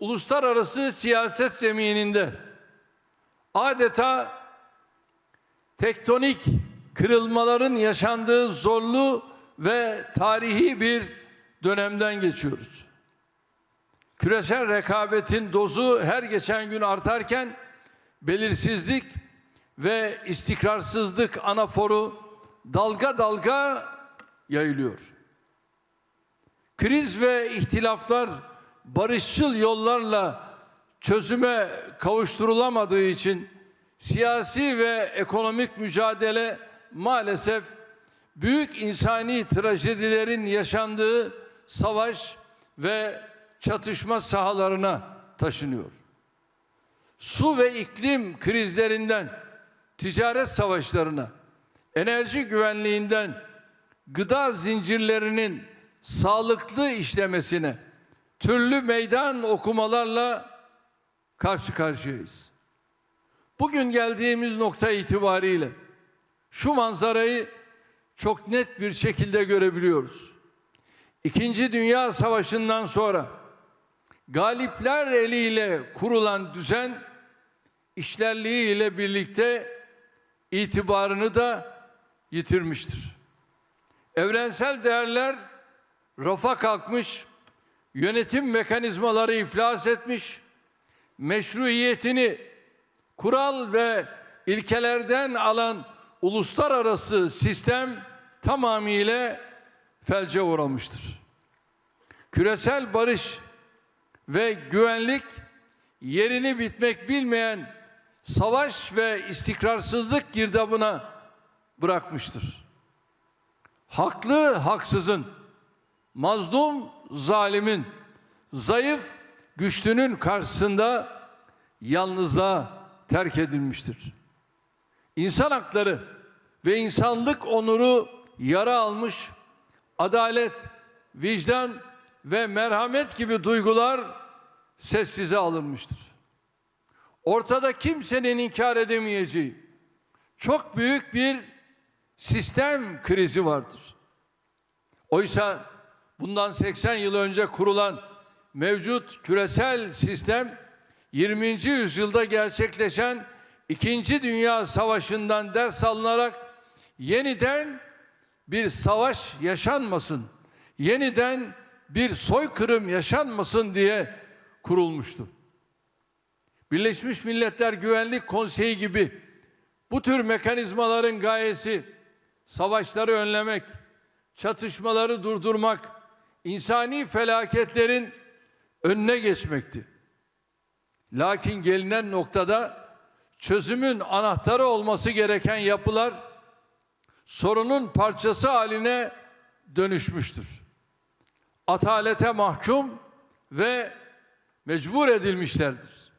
uluslararası siyaset zemininde adeta tektonik kırılmaların yaşandığı zorlu ve tarihi bir dönemden geçiyoruz. Küresel rekabetin dozu her geçen gün artarken belirsizlik ve istikrarsızlık anaforu dalga dalga yayılıyor. Kriz ve ihtilaflar barışçıl yollarla çözüme kavuşturulamadığı için siyasi ve ekonomik mücadele maalesef büyük insani trajedilerin yaşandığı savaş ve çatışma sahalarına taşınıyor. Su ve iklim krizlerinden ticaret savaşlarına, enerji güvenliğinden gıda zincirlerinin sağlıklı işlemesine türlü meydan okumalarla karşı karşıyayız. Bugün geldiğimiz nokta itibariyle şu manzarayı çok net bir şekilde görebiliyoruz. İkinci Dünya Savaşı'ndan sonra galipler eliyle kurulan düzen işlerliği ile birlikte itibarını da yitirmiştir. Evrensel değerler rafa kalkmış, yönetim mekanizmaları iflas etmiş, meşruiyetini kural ve ilkelerden alan uluslararası sistem tamamıyla felce uğramıştır. Küresel barış ve güvenlik yerini bitmek bilmeyen savaş ve istikrarsızlık girdabına bırakmıştır. Haklı haksızın, mazlum zalimin, zayıf güçlünün karşısında yalnızlığa terk edilmiştir. İnsan hakları ve insanlık onuru yara almış, adalet, vicdan ve merhamet gibi duygular sessize alınmıştır. Ortada kimsenin inkar edemeyeceği çok büyük bir sistem krizi vardır. Oysa bundan 80 yıl önce kurulan mevcut küresel sistem 20. yüzyılda gerçekleşen İkinci Dünya Savaşı'ndan ders alınarak yeniden bir savaş yaşanmasın, yeniden bir soykırım yaşanmasın diye kurulmuştu. Birleşmiş Milletler Güvenlik Konseyi gibi bu tür mekanizmaların gayesi savaşları önlemek, çatışmaları durdurmak, insani felaketlerin önüne geçmekti. Lakin gelinen noktada çözümün anahtarı olması gereken yapılar sorunun parçası haline dönüşmüştür. Atalete mahkum ve mecbur edilmişlerdir.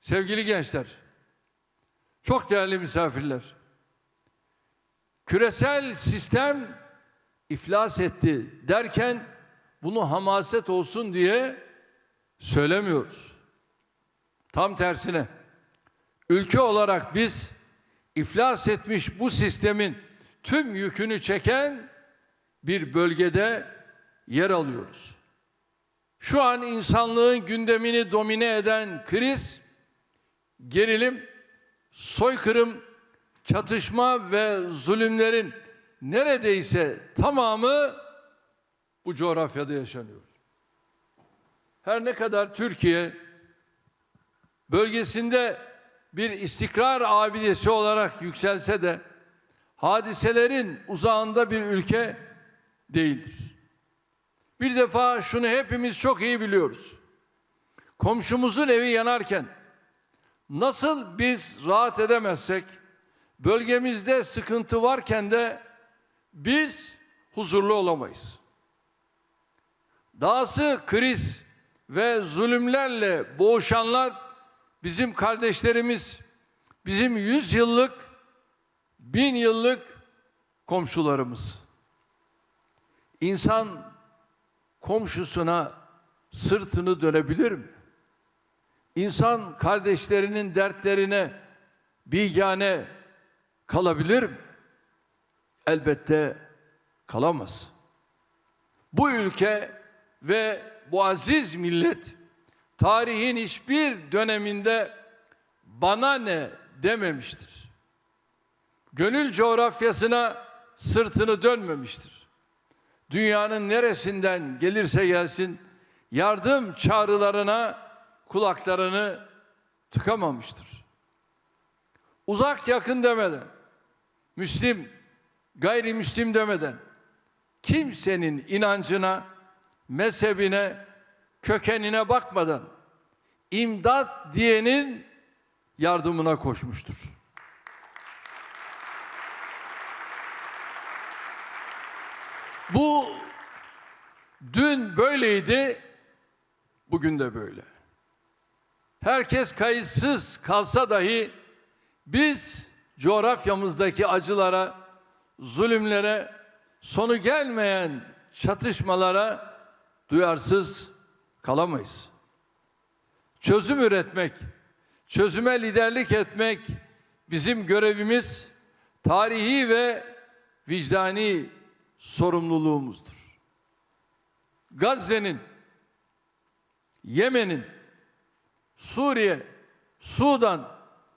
Sevgili gençler, çok değerli misafirler, küresel sistem iflas etti derken bunu hamaset olsun diye söylemiyoruz. Tam tersine ülke olarak biz iflas etmiş bu sistemin tüm yükünü çeken bir bölgede yer alıyoruz. Şu an insanlığın gündemini domine eden kriz, gerilim, soykırım, çatışma ve zulümlerin neredeyse tamamı bu coğrafyada yaşanıyor. Her ne kadar Türkiye bölgesinde bir istikrar abidesi olarak yükselse de hadiselerin uzağında bir ülke değildir. Bir defa şunu hepimiz çok iyi biliyoruz. Komşumuzun evi yanarken nasıl biz rahat edemezsek bölgemizde sıkıntı varken de biz huzurlu olamayız. Dahası kriz ve zulümlerle boğuşanlar bizim kardeşlerimiz, bizim yüz yıllık, bin yıllık komşularımız. İnsan komşusuna sırtını dönebilir mi? İnsan kardeşlerinin dertlerine bigane kalabilir mi? Elbette kalamaz. Bu ülke ve bu aziz millet tarihin hiçbir döneminde bana ne dememiştir. Gönül coğrafyasına sırtını dönmemiştir. Dünyanın neresinden gelirse gelsin yardım çağrılarına kulaklarını tıkamamıştır. Uzak yakın demeden, Müslim, gayrimüslim demeden, kimsenin inancına, mezhebine, kökenine bakmadan imdat diyenin yardımına koşmuştur. Bu dün böyleydi, bugün de böyle. Herkes kayıtsız kalsa dahi biz coğrafyamızdaki acılara, zulümlere, sonu gelmeyen çatışmalara duyarsız kalamayız. Çözüm üretmek, çözüme liderlik etmek bizim görevimiz, tarihi ve vicdani sorumluluğumuzdur. Gazze'nin, Yemen'in, Suriye, Sudan,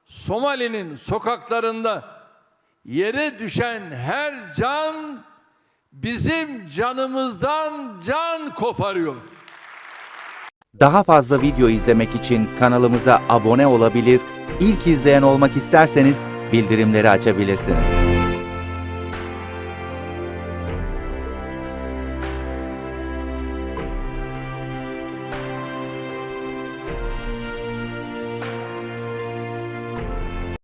Somali'nin sokaklarında yere düşen her can bizim canımızdan can koparıyor. Daha fazla video izlemek için kanalımıza abone olabilir, ilk izleyen olmak isterseniz bildirimleri açabilirsiniz.